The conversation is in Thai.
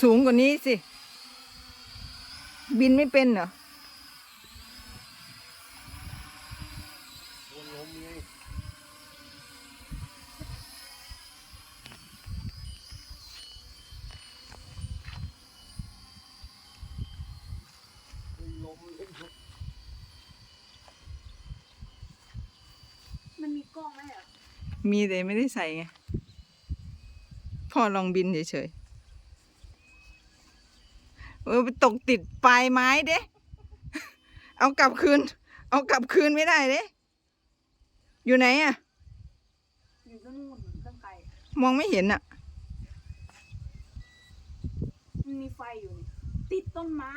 สูงกว่านี้สิ บินไม่เป็นเหรอวนลมไงวนลมเล่นทุกมันมีกล้องไหมอะมีแต่ไม่ได้ใส่ไงพ่อลองบินเฉยๆ เออไปตกติดปลายไม้เด้เอากลับคืน เอากลับคืนไม่ได้เด้อยู่ไหนอะอยู่ก็นู่นตั้งไกลมองไม่เห็นอะมันมีไฟอยู่นี่ติดต้นไม้